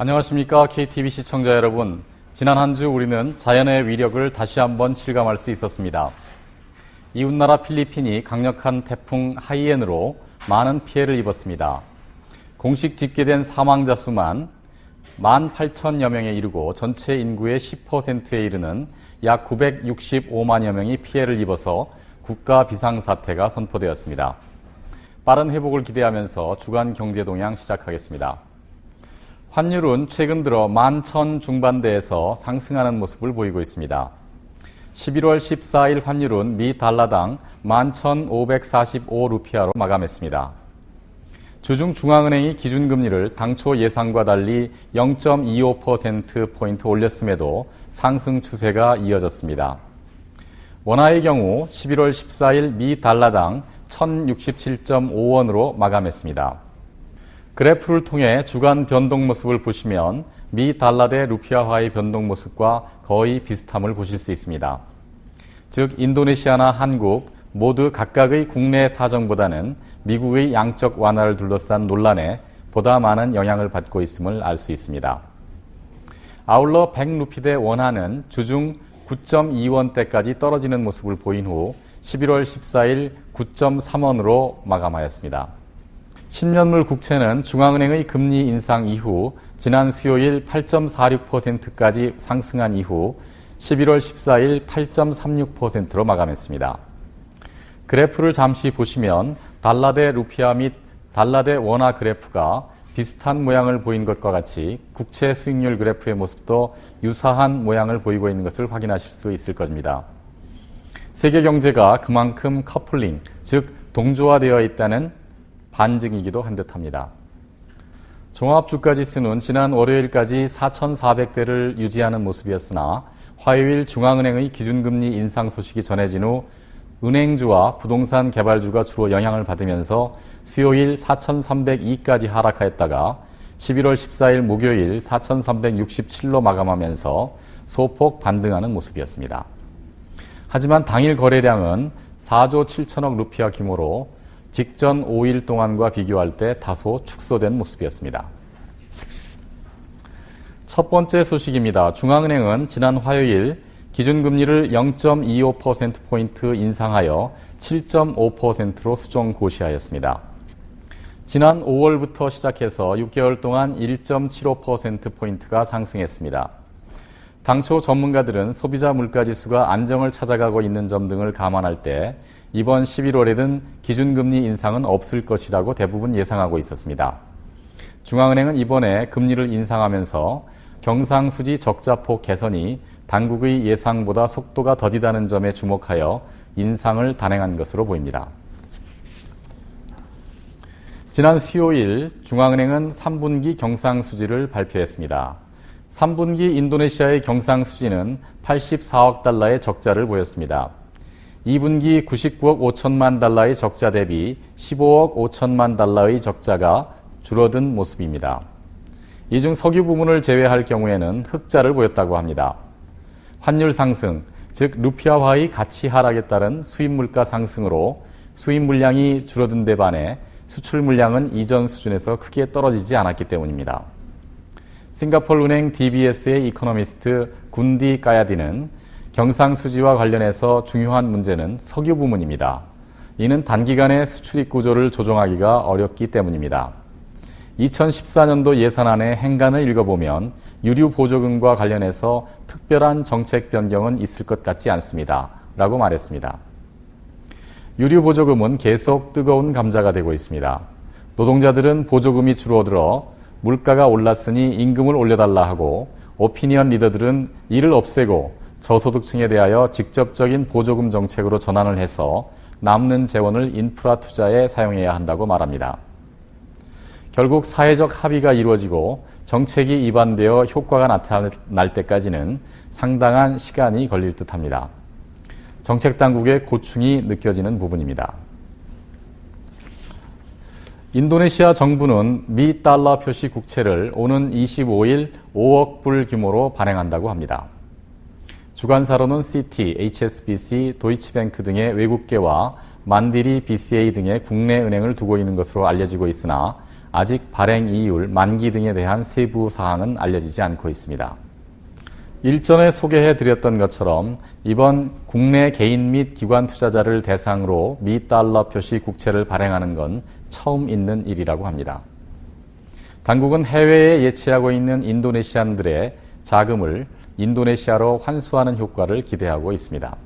안녕하십니까 KTV 시청자 여러분. 지난 한 주 우리는 자연의 위력을 다시 한번 실감할 수 있었습니다. 이웃나라 필리핀이 강력한 태풍 하이엔으로 많은 피해를 입었습니다. 공식 집계된 사망자 수만 18,000여 명에 이르고 전체 인구의 10%에 이르는 약 965만여 명이 피해를 입어서 국가 비상사태가 선포되었습니다. 빠른 회복을 기대하면서 주간 경제 동향 시작하겠습니다. 환율은 최근 들어 만천 중반대에서 상승하는 모습을 보이고 있습니다. 11월 14일 환율은 미 달러당 11,545루피아로 마감했습니다. 주중 중앙은행이 기준금리를 당초 예상과 달리 0.25%포인트 올렸음에도 상승 추세가 이어졌습니다. 원화의 경우 11월 14일 미 달러당 1067.5원으로 마감했습니다. 그래프를 통해 주간 변동 모습을 보시면 미 달러 대 루피아화의 변동 모습과 거의 비슷함을 보실 수 있습니다. 즉 인도네시아나 한국 모두 각각의 국내 사정보다는 미국의 양적 완화를 둘러싼 논란에 보다 많은 영향을 받고 있음을 알 수 있습니다. 아울러 100루피 대 원화는 주중 9.2원대까지 떨어지는 모습을 보인 후 11월 14일 9.3원으로 마감하였습니다. 10년물 국채는 중앙은행의 금리 인상 이후 지난 수요일 8.46%까지 상승한 이후 11월 14일 8.36%로 마감했습니다. 그래프를 잠시 보시면 달러 대 루피아 및 달러 대 원화 그래프가 비슷한 모양을 보인 것과 같이 국채 수익률 그래프의 모습도 유사한 모양을 보이고 있는 것을 확인하실 수 있을 것입니다. 세계 경제가 그만큼 커플링, 즉 동조화되어 있다는 반증이기도 한 듯합니다. 종합주가지수는 지난 월요일까지 4,400대를 유지하는 모습이었으나 화요일 중앙은행의 기준금리 인상 소식이 전해진 후 은행주와 부동산 개발주가 주로 영향을 받으면서 수요일 4,302까지 하락하였다가 11월 14일 목요일 4,367로 마감하면서 소폭 반등하는 모습이었습니다. 하지만 당일 거래량은 4조 7천억 루피아 규모로 직전 5일 동안과 비교할 때 다소 축소된 모습이었습니다. 첫 번째 소식입니다. 중앙은행은 지난 화요일 기준금리를 0.25%포인트 인상하여 7.5%로 수정 고시하였습니다. 지난 5월부터 시작해서 6개월 동안 1.75%포인트가 상승했습니다. 당초 전문가들은 소비자 물가지수가 안정을 찾아가고 있는 점 등을 감안할 때 이번 11월에는 기준금리 인상은 없을 것이라고 대부분 예상하고 있었습니다. 중앙은행은 이번에 금리를 인상하면서 경상수지 적자폭 개선이 당국의 예상보다 속도가 더디다는 점에 주목하여 인상을 단행한 것으로 보입니다. 지난 수요일 중앙은행은 3분기 경상수지를 발표했습니다. 3분기 인도네시아의 경상수지는 84억 달러의 적자를 보였습니다. 2분기 99억 5천만 달러의 적자 대비 15억 5천만 달러의 적자가 줄어든 모습입니다. 이 중 석유 부문을 제외할 경우에는 흑자를 보였다고 합니다. 환율 상승, 즉 루피아화의 가치 하락에 따른 수입 물가 상승으로 수입 물량이 줄어든 데 반해 수출 물량은 이전 수준에서 크게 떨어지지 않았기 때문입니다. 싱가폴 은행 DBS의 이코노미스트 군디 까야디는 경상수지와 관련해서 중요한 문제는 석유 부문입니다. 이는 단기간에 수출입 구조를 조정하기가 어렵기 때문입니다. 2014년도 예산안의 행간을 읽어보면 유류 보조금과 관련해서 특별한 정책 변경은 있을 것 같지 않습니다. 라고 말했습니다. 유류 보조금은 계속 뜨거운 감자가 되고 있습니다. 노동자들은 보조금이 줄어들어 물가가 올랐으니 임금을 올려달라 하고 오피니언 리더들은 이를 없애고 저소득층에 대하여 직접적인 보조금 정책으로 전환을 해서 남는 재원을 인프라 투자에 사용해야 한다고 말합니다. 결국 사회적 합의가 이루어지고 정책이 입안되어 효과가 나타날 때까지는 상당한 시간이 걸릴 듯 합니다. 정책 당국의 고충이 느껴지는 부분입니다. 인도네시아 정부는 미 달러 표시 국채를 오는 25일 5억 불 규모로 발행한다고 합니다. 주관사로는 CT, HSBC, 도이치뱅크 등의 외국계와 만디리 BCA 등의 국내 은행을 두고 있는 것으로 알려지고 있으나 아직 발행 이율, 만기 등에 대한 세부 사항은 알려지지 않고 있습니다. 일전에 소개해 드렸던 것처럼 이번 국내 개인 및 기관 투자자를 대상으로 미 달러 표시 국채를 발행하는 건 처음 있는 일이라고 합니다. 당국은 해외에 예치하고 있는 인도네시안들의 자금을 인도네시아로 환수하는 효과를 기대하고 있습니다.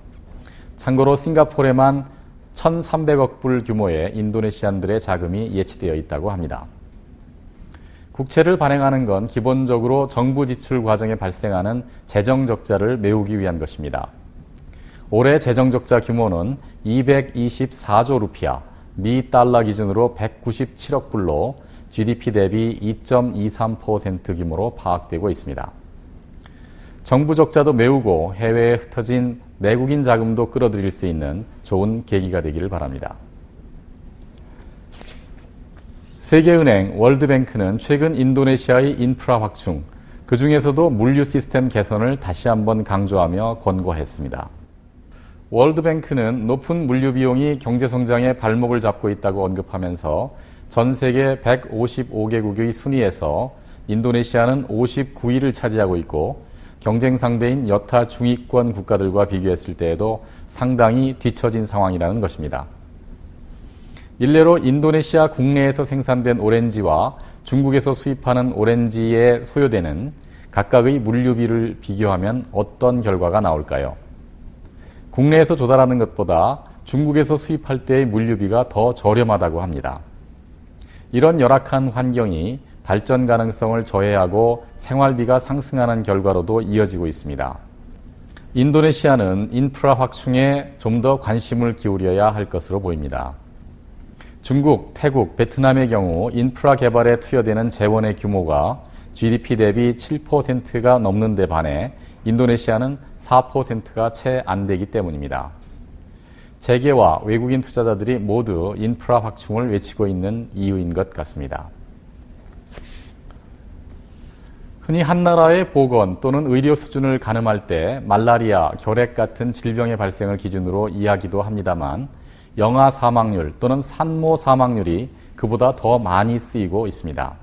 참고로 싱가포르에만 1,300억 불 규모의 인도네시안들의 자금이 예치되어 있다고 합니다. 국채를 발행하는 건 기본적으로 정부 지출 과정에 발생하는 재정 적자를 메우기 위한 것입니다. 올해 재정 적자 규모는 224조 루피아, 미 달러 기준으로 197억 불로 GDP 대비 2.23% 규모로 파악되고 있습니다. 정부 적자도 메우고 해외에 흩어진 내국인 자금도 끌어들일 수 있는 좋은 계기가 되기를 바랍니다. 세계은행, 월드뱅크는 최근 인도네시아의 인프라 확충, 그 중에서도 물류 시스템 개선을 다시 한번 강조하며 권고했습니다. 월드뱅크는 높은 물류 비용이 경제 성장의 발목을 잡고 있다고 언급하면서 전 세계 155개국의 순위에서 인도네시아는 59위를 차지하고 있고 경쟁 상대인 여타 중위권 국가들과 비교했을 때에도 상당히 뒤처진 상황이라는 것입니다. 일례로 인도네시아 국내에서 생산된 오렌지와 중국에서 수입하는 오렌지에 소요되는 각각의 물류비를 비교하면 어떤 결과가 나올까요? 국내에서 조달하는 것보다 중국에서 수입할 때의 물류비가 더 저렴하다고 합니다. 이런 열악한 환경이 발전 가능성을 저해하고 생활비가 상승하는 결과로도 이어지고 있습니다. 인도네시아는 인프라 확충에 좀 더 관심을 기울여야 할 것으로 보입니다. 중국, 태국, 베트남의 경우 인프라 개발에 투여되는 재원의 규모가 GDP 대비 7%가 넘는 데 반해 인도네시아는 4%가 채 안 되기 때문입니다. 재계와 외국인 투자자들이 모두 인프라 확충을 외치고 있는 이유인 것 같습니다. 흔히 한 나라의 보건 또는 의료 수준을 가늠할 때 말라리아, 결핵 같은 질병의 발생을 기준으로 이야기도 합니다만 영아 사망률 또는 산모 사망률이 그보다 더 많이 쓰이고 있습니다.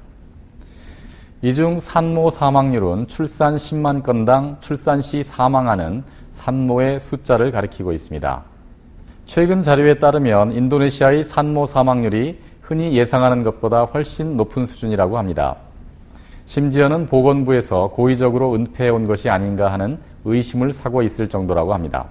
이 중 산모 사망률은 출산 10만 건당 출산 시 사망하는 산모의 숫자를 가리키고 있습니다. 최근 자료에 따르면 인도네시아의 산모 사망률이 흔히 예상하는 것보다 훨씬 높은 수준이라고 합니다. 심지어는 보건부에서 고의적으로 은폐해 온 것이 아닌가 하는 의심을 사고 있을 정도라고 합니다.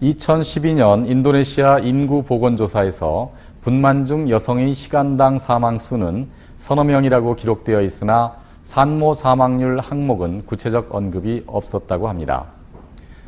2012년 인도네시아 인구 보건조사에서 분만 중 여성의 시간당 사망 수는 서너 명이라고 기록되어 있으나 산모 사망률 항목은 구체적 언급이 없었다고 합니다.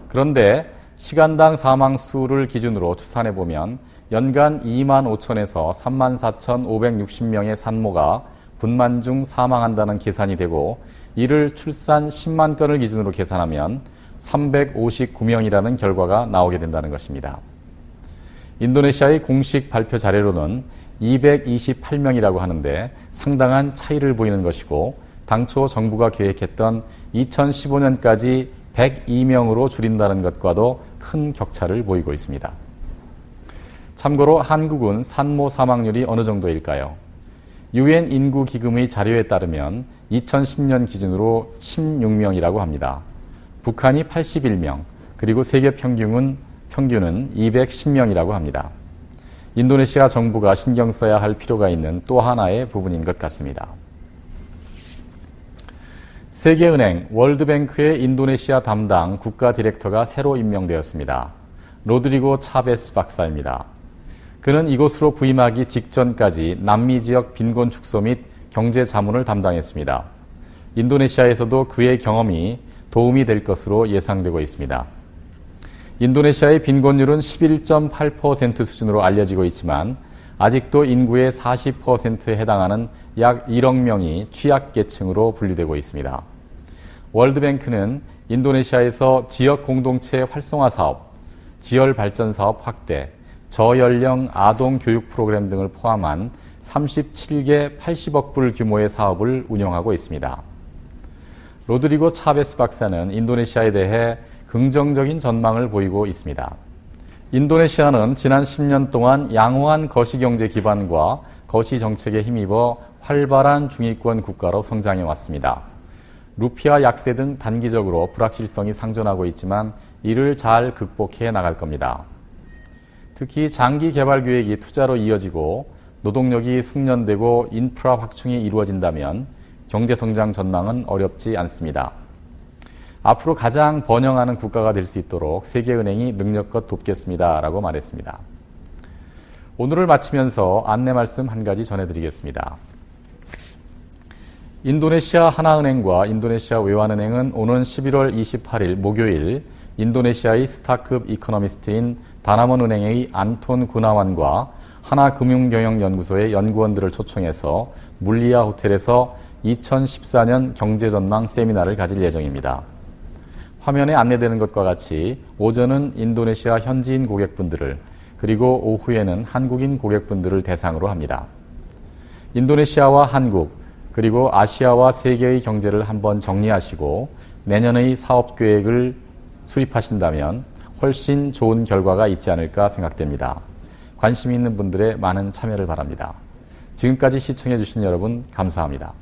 그런데 시간당 사망 수를 기준으로 추산해 보면 연간 2만 5천에서 3만 4,560명의 산모가 분만 중 사망한다는 계산이 되고 이를 출산 10만 건을 기준으로 계산하면 359명이라는 결과가 나오게 된다는 것입니다. 인도네시아의 공식 발표 자료로는 228명이라고 하는데 상당한 차이를 보이는 것이고 당초 정부가 계획했던 2015년까지 102명으로 줄인다는 것과도 큰 격차를 보이고 있습니다. 참고로 한국은 산모 사망률이 어느 정도일까요? 유엔 인구 기금의 자료에 따르면 2010년 기준으로 16명이라고 합니다. 북한이 81명, 그리고 세계 평균은 평균은 210명이라고 합니다. 인도네시아 정부가 신경 써야 할 필요가 있는 또 하나의 부분인 것 같습니다. 세계은행, 월드뱅크의 인도네시아 담당 국가 디렉터가 새로 임명되었습니다. 로드리고 차베스 박사입니다. 그는 이곳으로 부임하기 직전까지 남미 지역 빈곤 축소 및 경제 자문을 담당했습니다. 인도네시아에서도 그의 경험이 도움이 될 것으로 예상되고 있습니다. 인도네시아의 빈곤율은 11.8% 수준으로 알려지고 있지만 아직도 인구의 40%에 해당하는 약 1억 명이 취약계층으로 분류되고 있습니다. 월드뱅크는 인도네시아에서 지역 공동체 활성화 사업, 지열 발전 사업 확대, 저연령 아동 교육 프로그램 등을 포함한 37개 80억 불 규모의 사업을 운영하고 있습니다. 로드리고 차베스 박사는 인도네시아에 대해 긍정적인 전망을 보이고 있습니다. 인도네시아는 지난 10년 동안 양호한 거시경제 기반과 거시 정책에 힘입어 활발한 중위권 국가로 성장해 왔습니다. 루피아 약세 등 단기적으로 불확실성이 상존하고 있지만 이를 잘 극복해 나갈 겁니다. 특히 장기 개발 계획이 투자로 이어지고 노동력이 숙련되고 인프라 확충이 이루어진다면 경제 성장 전망은 어렵지 않습니다. 앞으로 가장 번영하는 국가가 될 수 있도록 세계은행이 능력껏 돕겠습니다. 라고 말했습니다. 오늘을 마치면서 안내 말씀 한 가지 전해드리겠습니다. 인도네시아 하나은행과 인도네시아 외환은행은 오는 11월 28일 목요일 인도네시아의 스타급 이코노미스트인 다나몬 은행의 안톤 구나완과 하나금융경영연구소의 연구원들을 초청해서 물리아 호텔에서 2014년 경제전망 세미나를 가질 예정입니다. 화면에 안내되는 것과 같이 오전은 인도네시아 현지인 고객분들을 그리고 오후에는 한국인 고객분들을 대상으로 합니다. 인도네시아와 한국 그리고 아시아와 세계의 경제를 한번 정리하시고 내년의 사업 계획을 수립하신다면 훨씬 좋은 결과가 있지 않을까 생각됩니다. 관심 있는 분들의 많은 참여를 바랍니다. 지금까지 시청해 주신 여러분 감사합니다.